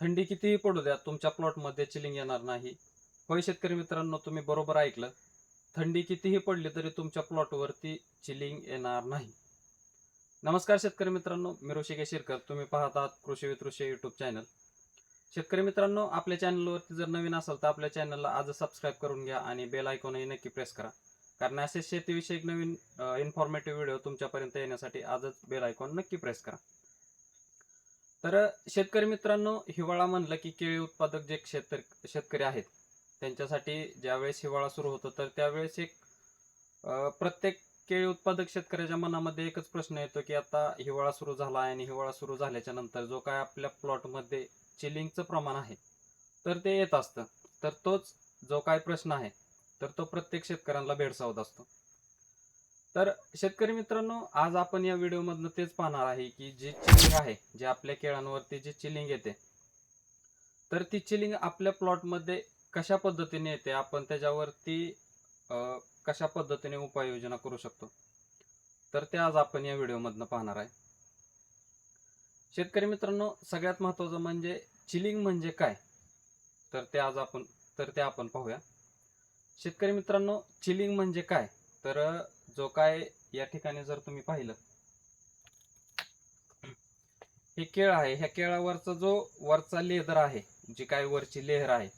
थंडी कितीही पडू द्या तुमच्या प्लॉटमध्ये चिलिंग येणार नाही. होय शेतकरी मित्रांनो तुम्ही बरोबर ऐकलं. थंडी कितीही पडली तरी तुमच्या प्लॉटवरती चिलिंग येणार नाही. नमस्कार शेतकरी मित्रांनो मी ऋषिके शिरकर. तुम्ही पाहत आहात कृषी वितृषी यूट्यूब चॅनल शेतकरी मित्रांनो आपल्या चॅनलवरती जर नवीन असाल तर आपल्या चॅनलला आज सबस्क्राईब करून घ्या आणि बेल आयकॉनही नक्की प्रेस करा. कारण असे शेतीविषयक नवीन इन्फॉर्मेटिव्ह व्हिडिओ तुमच्यापर्यंत येण्यासाठी आजच बेल आयकॉन नक्की प्रेस करा. तर शेतकरी मित्रांनो हिवाळा म्हणलं की केळी उत्पादक जे शेतकरी शेतकरी आहेत त्यांच्यासाठी ज्यावेळेस हिवाळा सुरू होतो तर त्यावेळेस एक प्रत्येक केळी उत्पादक शेतकऱ्याच्या मनामध्ये एकच प्रश्न येतो की आता हिवाळा सुरू झाला आहे आणि हिवाळा सुरू झाल्याच्यानंतर जो काय आपल्या प्लॉटमध्ये चिलिंगचं प्रमाण आहे तर ते येत असतं. तर तोच जो काय प्रश्न आहे तर तो प्रत्येक शेतकऱ्यांना भेडसावत असतो. तर शेतकरी मित्रांनो आज आपण या व्हिडिओमधनं तेच पाहणार आहे की जी चिलिंग आहे जे आपल्या केळांवरती जी चिलिंग येते तर ती चिलिंग आपल्या प्लॉटमध्ये कशा पद्धतीने येते? आपण त्याच्यावरती कशा पद्धतीने उपाययोजना करू शकतो? तर ते आज आपण या व्हिडिओमधनं पाहणार आहे. शेतकरी मित्रांनो सगळ्यात महत्त्वाचं म्हणजे चिलिंग म्हणजे काय? तर ते आज आपण तर ते आपण पाहूया. शेतकरी मित्रांनो चिलिंग म्हणजे काय? तर जो काय या ठिकाणी जर तुम्ही पाहिलं. हे केळ आहे. ह्या केळावरचा जो वरचा लेदर आहे जी काय वरची लेहर आहे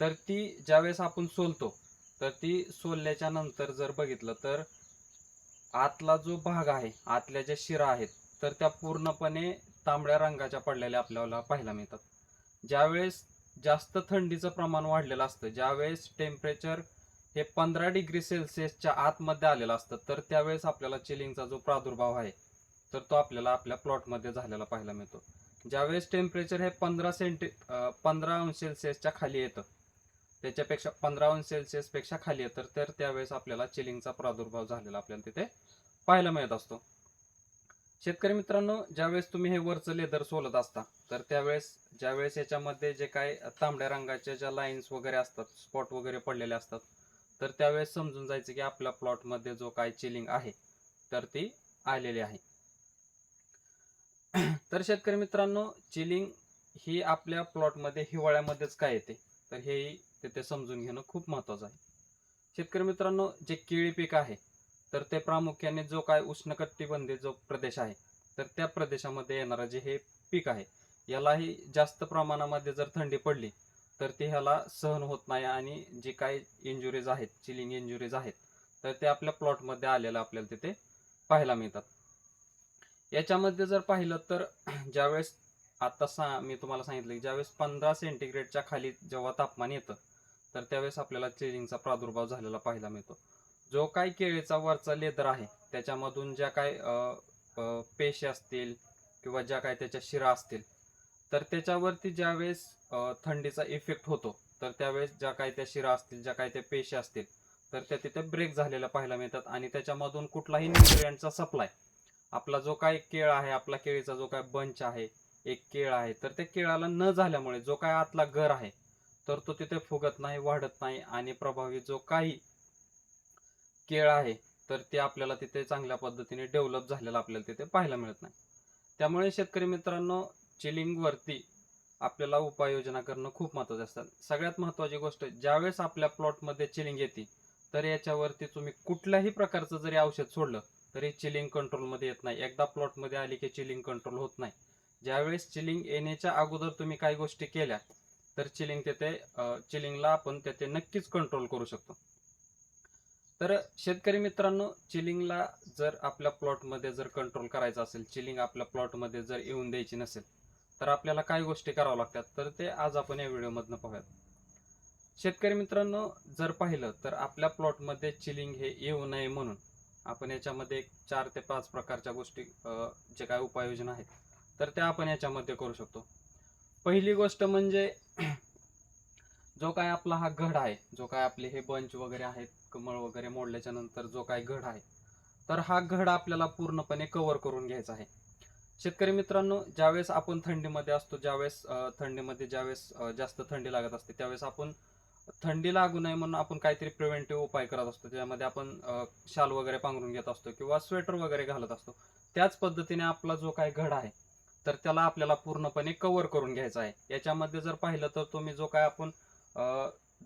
तर ती ज्यावेळेस आपण सोलतो तर ती सोलल्याच्या नंतर जर बघितलं तर आतला जो भाग आहे आतल्या ज्या शिरा आहेत तर त्या पूर्णपणे तांबड्या रंगाच्या पडलेल्या आपल्याला पाहायला मिळतात. ज्यावेळेस जास्त थंडीचं प्रमाण वाढलेलं असतं ज्यावेळेस टेम्परेचर हे पंधरा डिग्री सेल्सिअसच्या आतमध्ये आलेलं असतं. तर त्यावेळेस आपल्याला चिलिंगचा जो प्रादुर्भाव आहे तर तो आपल्याला आपल्या प्लॉटमध्ये झालेला पाहायला मिळतो. ज्यावेळेस टेम्परेचर हे पंधरा सेंटी पंधरा अंश सेल्सिअसच्या खाली येतं त्याच्यापेक्षा पंधरा अंश सेल्सिअसपेक्षा खाली येतं तर त्यावेळेस आपल्याला चिलिंगचा प्रादुर्भाव झालेला आपल्याला तिथे पाहायला मिळत असतो. शेतकरी मित्रांनो ज्यावेळेस तुम्ही हे वरचं लेदर सोलत असता तर त्यावेळेस ज्यावेळेस याच्यामध्ये जे काय तांबड्या रंगाच्या ज्या लाईन्स वगैरे असतात स्पॉट वगैरे पडलेले असतात तर त्यावेळेस समजून जायचं की आपल्या प्लॉटमध्ये जो काय चिलिंग आहे तर ती आलेली आहे. तर शेतकरी मित्रांनो चिलिंग ही आपल्या प्लॉटमध्ये हिवाळ्यामध्येच काय येते? तर हे तिथे समजून घेणं खूप महत्वाचं आहे. शेतकरी मित्रांनो जे केळी पीक आहे तर ते प्रामुख्याने जो काय उष्णकटिबंधीय जो प्रदेश आहे तर त्या प्रदेशामध्ये येणारं जे हे पीक आहे यालाही जास्त प्रमाणामध्ये जर थंडी पडली तर ते ह्याला सहन होत नाही आणि जे काही इंजुरीज आहेत चिलिंग इंजुरीज आहेत तर ते आपल्या प्लॉटमध्ये आलेलं आपल्याला तिथे पाहायला मिळतात. याच्यामध्ये जर पाहिलं तर ज्यावेळेस आता सा मी तुम्हाला सांगितलं की ज्यावेळेस पंधरा सेंटीग्रेडच्या खाली जेव्हा तापमान येतं तर त्यावेळेस आपल्याला चिलिंगचा प्रादुर्भाव झालेला पाहायला मिळतो. जो काय केळीचा वरचा लेदर आहे त्याच्यामधून ज्या काय पेशी असतील किंवा ज्या काय त्याच्या शिरा असतील तर त्याच्यावरती ज्यावेळेस थंडीचा इफेक्ट होतो तर त्यावेळेस ज्या काय त्या शिरा असतील ज्या काही त्या पेशी असतील तर त्या तिथे ब्रेक झालेल्या पाहायला मिळतात आणि त्याच्यामधून कुठलाही न्यूट्रियंटचा सप्लाय आपला जो काय केळ आहे आपला केळीचा जो काय बंच आहे एक केळ आहे तर त्या केळाला न झाल्यामुळे जो काय आतला घर आहे तर तो तिथे फुगत नाही वाढत नाही आणि प्रभावी जो काही केळ आहे तर ते आपल्याला तिथे चांगल्या पद्धतीने डेव्हलप झालेला आपल्याला तिथे पाहायला मिळत नाही. त्यामुळे शेतकरी मित्रांनो चिलिंगवरती आपल्याला उपाययोजना करणं खूप महत्वाचं असतात सगळ्यात महत्वाची गोष्ट ज्यावेळेस आपल्या प्लॉटमध्ये चिलिंग येते तर याच्यावरती तुम्ही कुठल्याही प्रकारचं जरी औषध सोडलं तरी चिलिंग कंट्रोलमध्ये येत नाही. एकदा प्लॉटमध्ये आली की चिलिंग कंट्रोल होत नाही. ज्यावेळेस चिलिंग येण्याच्या अगोदर तुम्ही काही गोष्टी केल्या तर चिलिंग तेथे चिलिंगला आपण तेथे नक्कीच कंट्रोल करू शकतो. तर शेतकरी मित्रांनो चिलिंगला जर आपल्या प्लॉटमध्ये जर कंट्रोल करायचं असेल चिलिंग आपल्या प्लॉटमध्ये जर येऊन द्यायची नसेल तर आपल्याला काय गोष्टी कराव्या लागतात. तर ते आज आपण या व्हिडिओमधनं पाहूयात. शेतकरी मित्रांनो जर पाहिलं तर आपल्या प्लॉटमध्ये चिलिंग हे येऊ नये म्हणून आपण याच्यामध्ये एक चार ते पाच प्रकारच्या गोष्टी जे काय उपाययोजना आहेत तर त्या आपण याच्यामध्ये करू शकतो. पहिली गोष्ट म्हणजे जो काय आपला हा घड आहे जो काय आपले हे बंच वगैरे आहेत कमळ वगैरे मोडल्याच्या नंतर जो काय घड आहे तर हा घड आपल्याला पूर्णपणे कव्हर करून घ्यायचा आहे. शेतकरी मित्रांनो ज्यावेळेस आपण थंडीमध्ये असतो ज्यावेळेस थंडीमध्ये ज्यावेळेस जास्त थंडी लागत असते त्यावेळेस आपण थंडी लागू नये म्हणून आपण काहीतरी प्रिव्हेंटिव्ह उपाय करत असतो. त्यामध्ये आपण शाल वगैरे पांघरून घेत असतो किंवा स्वेटर वगैरे घालत असतो. त्याच पद्धतीने आपला जो काही घड आहे तर त्याला आपल्याला पूर्णपणे कव्हर करून घ्यायचा आहे. याच्यामध्ये जर पाहिलं तर तुम्ही जो काय आपण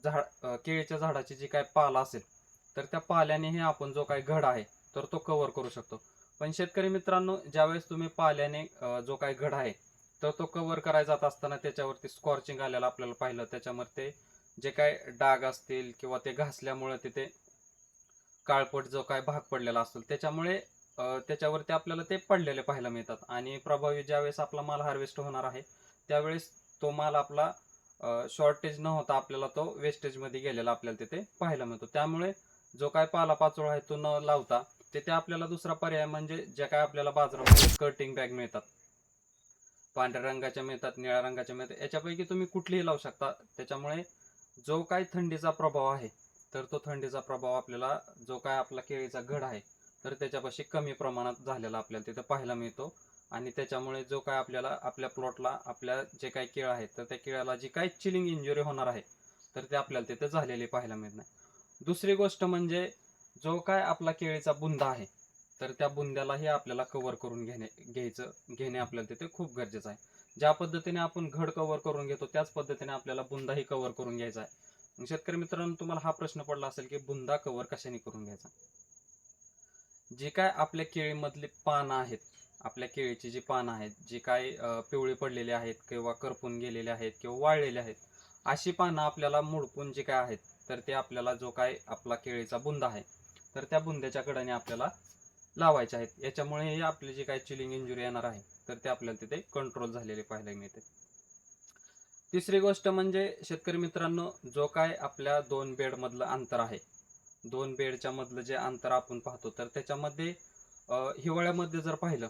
झाड केळीच्या झाडाची जी काय पाला असेल तर त्या पाल्यानेही आपण जो काय घड आहे तर तो कव्हर करू शकतो. पण शेतकरी मित्रांनो ज्यावेळेस तुम्ही पाल्याने जो काय घड आहे तर तो कव्हर करायला जात असताना त्याच्यावरती स्कॉर्चिंग आलेलं आपल्याला पाहिलं. त्याच्यामध्ये जे काय डाग असतील किंवा ते घासल्यामुळे तिथे काळपट जो काय भाग पडलेला असतो त्याच्यामुळे त्याच्यावरती आपल्याला ते पडलेले पाहायला मिळतात. आणि प्रभावी ज्यावेळेस आपला माल हार्वेस्ट होणार आहे त्यावेळेस तो माल आपला शॉर्टेज न होता आपल्याला तो वेस्टेजमध्ये गेलेला आपल्याला तिथे पाहायला मिळतो. त्यामुळे जो काय पालापाचोळा आहे तो न लावता तिथे आपल्याला दुसरा पर्याय म्हणजे ज्या काय आपल्याला बाजारामध्ये स्कर्टिंग बॅग मिळतात. पांढऱ्या रंगाच्या मिळतात निळ्या रंगाच्या मिळतात. याच्यापैकी तुम्ही कुठलीही लावू शकता. त्याच्यामुळे जो काय थंडीचा प्रभाव आहे तर तो थंडीचा प्रभाव आपल्याला जो काय आपला केळीचा घड आहे तर त्याच्यापाशी कमी प्रमाणात झालेला आपल्याला तिथे पाहायला मिळतो. आणि त्याच्यामुळे जो काय आपल्याला आपल्या प्लॉटला आपल्या जे काही केळ आहेत तर त्या केळाला जी काही चिलिंग इंजुरी होणार आहे तर ते आपल्याला तिथे झालेली पाहायला मिळत नाही. दुसरी गोष्ट म्हणजे जो काय आपला केळीचा बुंदा आहे तर त्या बुंद्यालाही आपल्याला कव्हर करून घेणे घ्यायचं घेणे आपल्याला तिथे खूप गरजेचं आहे. ज्या पद्धतीने आपण घड कव्हर करून घेतो त्याच पद्धतीने आपल्याला बुंदाही कव्हर करून घ्यायचा आहे. शेतकरी मित्रांनो तुम्हाला हा प्रश्न पडला असेल की बुंदा कव्हर कशाने करून घ्यायचा? जे काय आपल्या केळीमधली पानं आहेत आपल्या केळीची जी पानं आहेत जी काय पिवळी पडलेली आहेत किंवा करपून गेलेले आहेत किंवा वाळलेले आहेत अशी पानं आपल्याला मुडपून जे काय आहेत तर ते आपल्याला जो काय आपला केळीचा बुंदा आहे तर त्या बुंद्याच्या कडाने आपल्याला लावायचे आहेत. याच्यामुळे आपली जी काय चिलिंग इंजुरी येणार आहे तर ते आपल्याला तिथे कंट्रोल झालेले पाहायला मिळते. तिसरी गोष्ट म्हणजे शेतकरी मित्रांनो जो काय आपल्या दोन बेडमधलं अंतर आहे दोन बेडच्या मधलं जे अंतर आपण पाहतो तर त्याच्यामध्ये हिवाळ्यामध्ये जर पाहिलं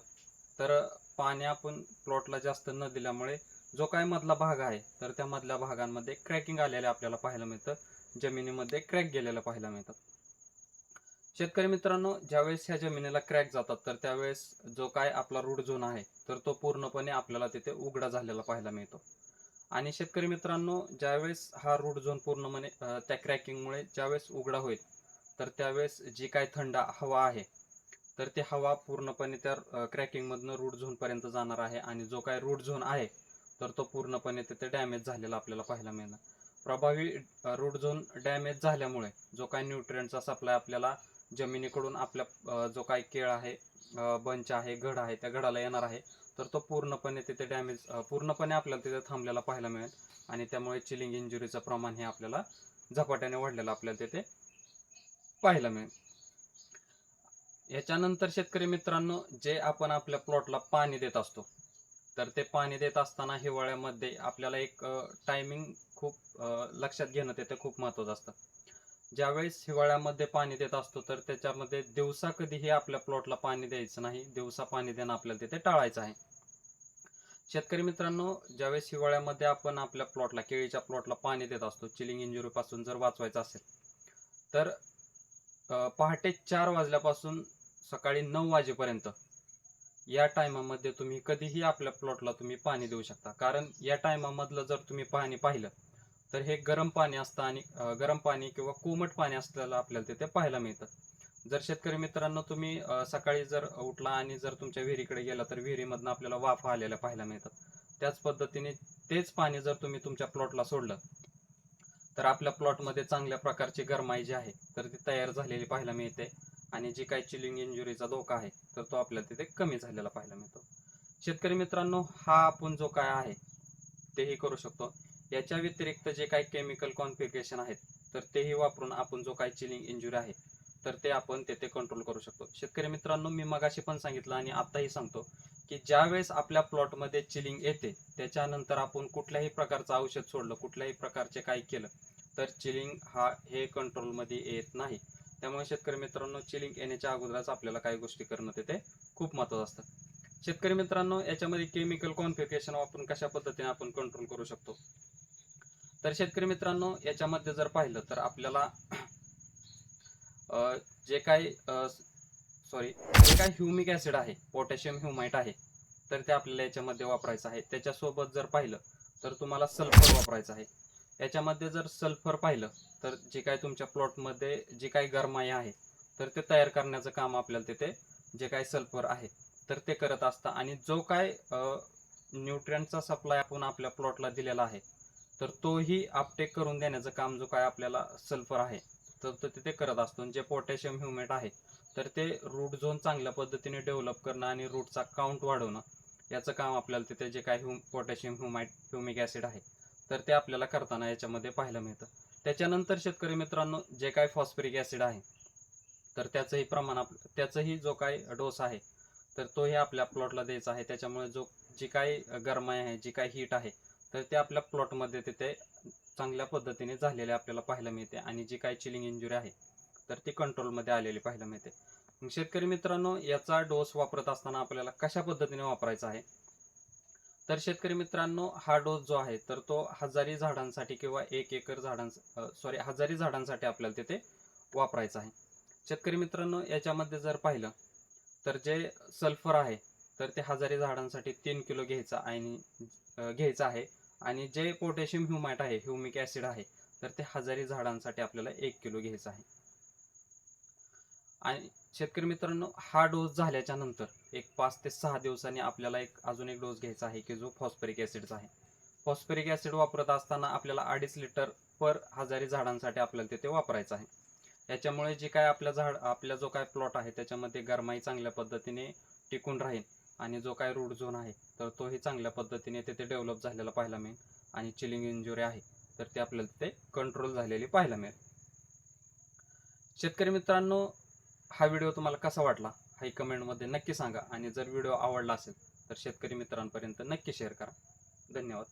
तर पाणी आपण प्लॉटला जास्त न दिल्यामुळे जो काय मधला भाग आहे तर त्या मधल्या भागांमध्ये क्रॅकिंग आलेले आपल्याला पाहायला मिळतं. जमिनीमध्ये क्रॅक गेलेलं पाहायला मिळतात शेतकरी मित्रांनो ज्यावेळेस ह्या जमिनीला क्रॅक जातात तर त्यावेळेस जो काय आपला रूट झोन आहे तर तो पूर्णपणे आपल्याला तिथे उघडा झालेला पाहायला मिळतो. आणि शेतकरी मित्रांनो ज्यावेळेस हा रूट झोन पूर्णपणे त्या क्रॅकिंगमुळे ज्यावेळेस उघडा होईल तर त्यावेळेस जी काय थंड हवा आहे तर ती हवा पूर्णपणे त्या क्रॅकिंगमधनं रूट झोनपर्यंत जाणार आहे. आणि जो काय रूट झोन आहे तर तो पूर्णपणे तिथे डॅमेज झालेला आपल्याला पाहायला मिळणार. प्रभावी रूट झोन डॅमेज झाल्यामुळे जो काय न्यूट्रियंटचा सप्लाय आपल्याला जमिनीकडून आपल्या जो काही केळ आहे बंच आहे घड आहे त्या घडाला येणार आहे तर तो पूर्णपणे तिथे डॅमेज पूर्णपणे आपल्याला तिथे थांबलेला पाहायला मिळेल. आणि त्यामुळे चिलिंग इंजुरीचं प्रमाण हे आपल्याला झपाट्याने वाढलेलं आपल्याला तिथे पाहायला मिळेल. याच्यानंतर शेतकरी मित्रांनो जे आपण आपल्या प्लॉटला पाणी देत असतो तर ते पाणी देत असताना हिवाळ्यामध्ये आपल्याला एक टायमिंग खूप लक्षात घेणं तिथे खूप महत्वाचं असतं. ज्यावेळेस हिवाळ्यामध्ये पाणी देत असतो तर त्याच्यामध्ये दिवसा कधीही आपल्या प्लॉटला पाणी द्यायचं नाही. दिवसा पाणी देणं आपल्याला तिथे टाळायचं आहे. शेतकरी मित्रांनो ज्यावेळेस हिवाळ्यामध्ये आपण आपल्या प्लॉटला केळीच्या प्लॉटला पाणी देत असतो चिलिंग इंजुरी पासून जर वाचवायचं असेल तर पहाटे चार वाजल्यापासून सकाळी नऊ वाजेपर्यंत या टायमामध्ये तुम्ही कधीही आपल्या प्लॉटला तुम्ही पाणी देऊ शकता. कारण या टायमामधलं जर तुम्ही पाणी पाहिलं तर हे गरम पाणी असतं आणि गरम पाणी किंवा कोमट पाणी असलेलं आपल्याला तिथे पाहायला मिळतं. जर शेतकरी मित्रांनो तुम्ही सकाळी जर उठला आणि जर तुमच्या विहिरीकडे गेला तर विहिरीमधनं आपल्याला वाफा आलेल्या पाहायला मिळतात. त्याच पद्धतीने तेच पाणी जर तुम्ही तुमच्या प्लॉटला सोडलं तर आपल्या प्लॉटमध्ये चांगल्या प्रकारची गरमाई जी आहे तर ती तयार झालेली पाहायला मिळते आणि जी काही चिलिंग इंजुरीचा धोका आहे तर तो आपल्याला तिथे कमी झालेला पाहायला मिळतो. शेतकरी मित्रांनो हा आपण जो काय आहे तेही करू शकतो. याच्या व्यतिरिक्त जे काही केमिकल कॉन्फिगरेशन आहेत तर तेही वापरून आपण जो काही चिलिंग इंजुरी आहे तर ते आपण तेथे कंट्रोल करू शकतो. शेतकरी मित्रांनो मी मगाशी पण सांगितलं आणि आताही सांगतो की ज्या वेळेस आपल्या प्लॉटमध्ये चिलिंग येते त्याच्यानंतर आपण कुठल्याही प्रकारचं औषध सोडलं कुठल्याही प्रकारचे काय केलं तर चिलिंग हा हे कंट्रोलमध्ये येत नाही. त्यामुळे शेतकरी मित्रांनो चिलिंग येण्याच्या अगोदरच आपल्याला काही गोष्टी करणं तिथे खूप महत्वाचं असतं. शेतकरी मित्रांनो याच्यामध्ये केमिकल कॉन्फिकेशन वापरून कशा पद्धतीने आपण कंट्रोल करू शकतो? तर शेतकरी मित्रांनो याच्यामध्ये जर पाहिलं तर आपल्याला जे काही सॉरी जे काही ह्युमिक ऍसिड आहे पोटॅशियम ह्युमाइट आहे तर ते आपल्याला याच्यामध्ये वापरायचं आहे. त्याच्यासोबत जर पाहिलं तर तुम्हाला सल्फर वापरायचं आहे. याच्यामध्ये जर सल्फर पाहिलं तर जे काय तुमच्या प्लॉटमध्ये जे काही गरमाई आहे तर ते तयार करण्याचं काम आपल्याला तिथे जे काही सल्फर आहे तर ते करत असतं. आणि जो काय न्यूट्रियंटचा सप्लाय आपण आपल्या प्लॉटला दिलेला आहे तर तोही अपटेक करून देण्याचं काम जो काय आपल्याला सल्फर आहे तर तो तिथे करत असतो. जे पोटॅशियम ह्युमेट आहे तर ते रूट झोन चांगल्या पद्धतीने डेव्हलप करणं आणि रूटचा काउंट वाढवणं याचं काम आपल्याला तिथे जे काय ह्यू पोटॅशियम ह्युमाइट ह्युमिक ॲसिड आहे तर ते आपल्याला करताना याच्यामध्ये पाहायला मिळतं. त्याच्यानंतर शेतकरी मित्रांनो जे काय फॉस्फरिक ॲसिड आहे तर त्याचंही प्रमाण आप त्याचंही जो काय डोस आहे तर तोही आपल्या प्लॉटला द्यायचा आहे. त्याच्यामुळे जो जी काही गरमाई आहे जी काही हीट आहे तर ते आपल्या प्लॉटमध्ये तिथे चांगल्या पद्धतीने झालेले आपल्याला पाहायला मिळते. आणि जी काही चिलिंग इंजुरी आहे तर ती कंट्रोलमध्ये आलेली पाहायला मिळते. मग शेतकरी मित्रांनो याचा डोस वापरत असताना आपल्याला कशा पद्धतीने वापरायचा आहे? तर शेतकरी मित्रांनो हा डोस जो आहे तर तो हजारी झाडांसाठी किंवा एक एकर झाडांस सॉरी हजारी झाडांसाठी आपल्याला तिथे वापरायचा आहे. शेतकरी मित्रांनो याच्यामध्ये जर पाहिलं तर जे सल्फर आहे तर ते हजारी झाडांसाठी तीन किलो घ्यायचा आणि घ्यायचं आहे. आणि जे पोटॅशियम ह्युमॅट आहे ह्युमिक ॲसिड आहे तर ते हजारी झाडांसाठी आपल्याला एक किलो घ्यायचं आहे. आणि शेतकरी मित्रांनो हा डोस झाल्याच्यानंतर एक पाच ते सहा दिवसांनी आपल्याला एक अजून एक डोस घ्यायचा आहे की जो फॉस्फरिक ॲसिडचा आहे. फॉस्फरिक ॲसिड वापरत असताना आपल्याला अडीच लिटर पर हजारी झाडांसाठी आपल्याला तिथे वापरायचं आहे. याच्यामुळे जे काय आपल्या झाड आपला जो काय प्लॉट आहे त्याच्यामध्ये गरमाई चांगल्या पद्धतीने टिकून राहील. आणि जो काय रूट झोन आहे तर तोही चांगल्या पद्धतीने तिथे डेव्हलप झालेला पाहायला मिळेल. आणि चिलिंग इंजुरी आहे तर ते आपल्याला तिथे कंट्रोल झालेली पाहायला मिळेल. शेतकरी मित्रांनो हा व्हिडिओ तुम्हाला कसा वाटला? हाही कमेंटमध्ये नक्की सांगा. आणि जर व्हिडिओ आवडला असेल तर शेतकरी मित्रांपर्यंत नक्की शेअर करा. धन्यवाद.